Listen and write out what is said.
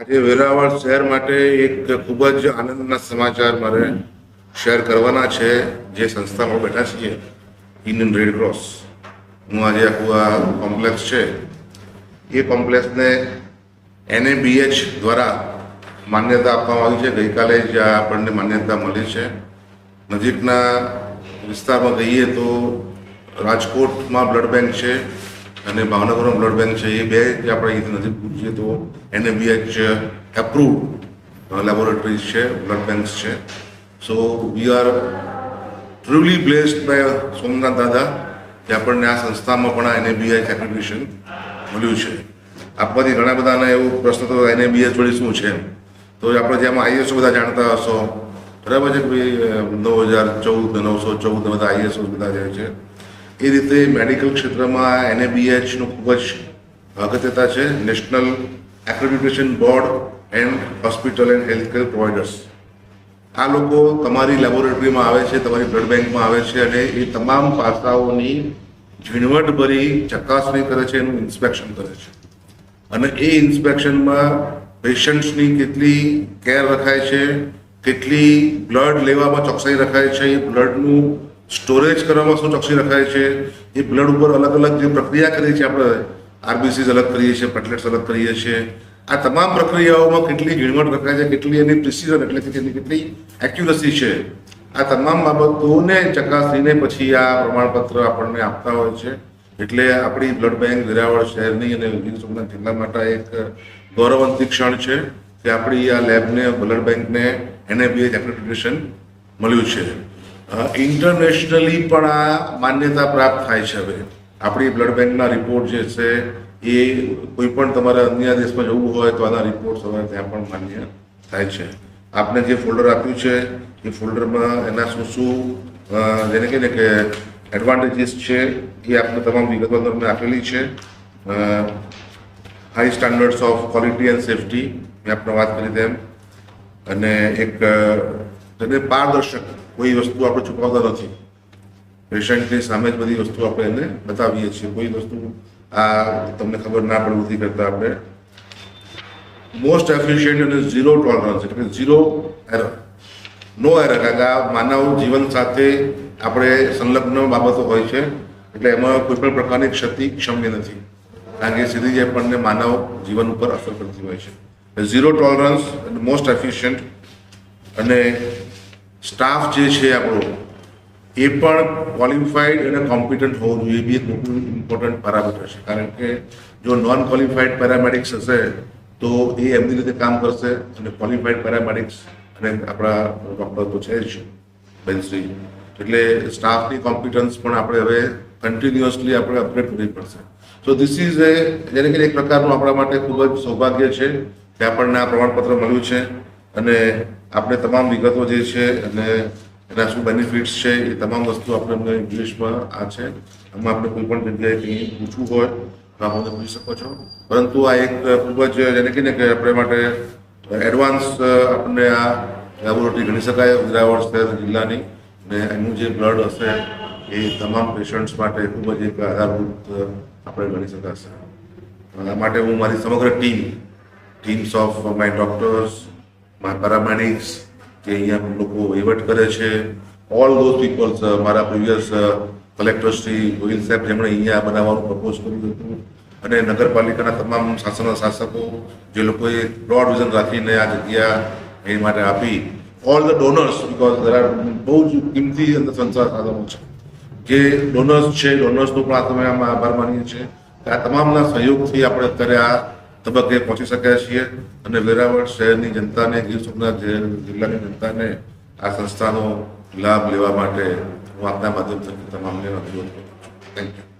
આજે વેરાવળ શહેર માટે એક ખૂબ જ આનંદના સમાચાર મારે શેર કરવાના છે. જે સંસ્થામાં બેઠા છીએ ઇન્ડિયન રેડ ક્રોસ હું આજે આખું આ કોમ્પ્લેક્સ છે. એ કોમ્પ્લેક્સને એનએબીએચ દ્વારા માન્યતા આપવામાં આવી છે. ગઈકાલે જ આપણને માન્યતા મળી છે. નજીકના વિસ્તારમાં કહીએ તો રાજકોટમાં બ્લડ બેંક છે. અને ભાવનગરમાં બ્લડ બેંક છે એ બે જે આપણે અહીંથી નજીક પૂછીએ તો એનએબીએચ એપ્રુવડ લેબોરેટરીઝ છે બ્લડ બેંક્સ છે. So we are truly blessed by Somnath દાદા કે આપણને આ સંસ્થામાં પણ આ એનએબીએચ એપ્લિકેશન મળ્યું છે. આપવાથી ઘણા બધાને એવું પ્રશ્ન તો એનએબીએચ વળી શું છે તો આપણે જેમ આઈએસઓ બધા જાણતા હશો, બરાબર છે કે ભાઈ નવ હજાર ચૌદ, નવસો ચૌદ બધા આઈએસઓ બધા જે છે એ રીતે મેડિકલ ક્ષેત્રમાં એનએબીએચનું ખૂબ જ અગત્યતા છે. National accreditation board and hospital and health care providers. આ લોકો તમારી લેબોરેટરીમાં આવે છે, તમારી બ્લડ બેંકમાં આવે છે અને એ તમામ પાસાઓની ઝીણવટભરી ચકાસણી કરે છે, એનું ઇન્સ્પેક્શન કરે છે. અને એ ઇન્સ્પેક્શનમાં પેશન્ટ્સની કેટલી કેર રખાય છે, કેટલી બ્લડ લેવામાં ચોકસાઈ રખાય છે એ બ્લડનું સ્ટોરેજ કરવામાં શું ચોકસી રખાય છે? એ બ્લડ ઉપર અલગ અલગ જે પ્રક્રિયા કરીએ છીએ આપણે, આરબીસીસ અલગ કરીએ છીએ પ્લેટલેટ્સ અલગ કરીએ છીએ. આ તમામ પ્રક્રિયાઓમાં કેટલી ઝીણવટ રખાય છે, કેટલી એની પ્રિસિઝન, એટલે કે તેની કેટલી એક્યુરસી છે, આ તમામ બાબતોને ચકાસીને પછી આ પ્રમાણપત્ર આપણને આપતા હોય છે. એટલે આપણી બ્લડ બેંક વેરાવળ શહેરની અને ગીર જિલ્લા માટે એક ગૌરવંતી ક્ષણ છે કે આપણી આ લેબને, બ્લડ બેંકને એનએબીએચ એક્રેડિટેશન મળ્યું છે. ઇન્ટરનેશનલી પણ આ માન્યતા પ્રાપ્ત થાય છે હવે. આપણી બ્લડ બેંકના રિપોર્ટ જે છે, એ કોઈ પણ તમારે અન્ય દેશમાં જવું હોય તો આના રિપોર્ટ હવે ત્યાં પણ માન્ય થાય છે. આપને જે ફોલ્ડર આપ્યું છે, એ ફોલ્ડરમાં એના શું શું જેને કહીને કે એડવાન્ટેજીસ છે, એ આપને તમામ વિગતો મેં આપેલી છે. High standards of quality and safety મેં આપણે વાત કરી તેમ. અને એક તેને પારદર્શક કોઈ વસ્તુ આપણે છુપાવતા નથી. પેશન્ટની સામે જ બધી વસ્તુ આપણે એને બતાવીએ છીએ. કોઈ વસ્તુ આ તમને ખબર ના પડે નથી કરતા આપણે. મોસ્ટ એફિશિયન્ટ અને ઝીરો ટોલરન્સ એટલે ઝીરો એરર નો એરર કારણ કે આ માનવ જીવન સાથે આપણે સંલગ્ન બાબતો હોય છે. એટલે એમાં કોઈ પણ પ્રકારની ક્ષતિ ક્ષમ્ય નથી. કારણ કે સીધી જ આપણને માનવ જીવન ઉપર અસર કરતી હોય છે. ઝીરો ટોલરન્સ મોસ્ટ એફિશિયન્ટ અને સ્ટાફ જે છે આપણો, એ પણ ક્વોલિફાઈડ અને કોમ્પિટન્ટ હોવું જોઈએ. બી એક મોટું ઇમ્પોર્ટન્ટ પેરામીટર છે. કારણ કે જો નોન ક્વોલિફાઈડ પેરામેડિક્સ હશે, તો એ એમની રીતે કામ કરશે અને ક્વોલિફાઈડ પેરામેડિક્સ અને આપણા ડૉક્ટર તો છે જ. બેનશ્રી એટલે સ્ટાફની કોમ્પિટન્સ પણ આપણે હવે કન્ટિન્યુઅસલી આપણે અપગ્રેડ કરવી પડશે. સો ધીસ ઇઝ એ જેને કે એક પ્રકારનું આપણા માટે ખૂબ જ સૌભાગ્ય છે કે આપણને આ પ્રમાણપત્ર મળ્યું છે અને આપણે તમામ વિગતો જે છે અને એના શું બેનિફિટ્સ છે એ તમામ વસ્તુ આપણે અમને ઇંગ્લિશમાં આ છે. એમાં આપણે કોઈ પણ જગ્યાએ કંઈ પૂછવું હોય તો આપણે પૂછી શકો છો. પરંતુ આ એક ખૂબ જ જેને કહીને કે આપણે માટે એડવાન્સ આપણને આ લેબોરેટરી ગણી શકાય વેરાવળ શહેર જિલ્લાની. ને એનું જે બ્લડ હશે એ તમામ પેશન્ટ્સ માટે ખૂબ જ એક આધારભૂત આપણે ગણી શકાશે. માટે હું મારી સમગ્ર team teams of my doctors paramedics જે અહીંયા લોકો વહીવટ કરે છે. ઓલ ધોઝ પીપલ્સ મારા પ્રિવિયસ કલેક્ટર શ્રી ગોહિલ સાહેબ, જેમણે અહીંયા બનાવવાનું પ્રપોઝ કર્યું હતું. અને નગરપાલિકાના તમામ શાસન, શાસકો જે લોકોએ બ્રોડ વિઝન રાખીને આ જગ્યા એ માટે આપી. All the donors because there are બહુ જ કિંમતી અંદર સંસાર સાધનો છે. જે ડોનર્સ છે ડોનર્સનો પણ આ તમે આમાં આભાર માનીએ છીએ. કે આ તમામના સહયોગથી આપણે અત્યારે આ તબક્કે પહોંચી શક્યા છીએ અને વેરાવળ શહેરની જનતાને ગીર સોમનાથ જિલ્લાની જનતાને આ સંસ્થાનો લાભ લેવા માટે હું આપના માધ્યમથી તમામને અનુરોધ કરું છું. Thank you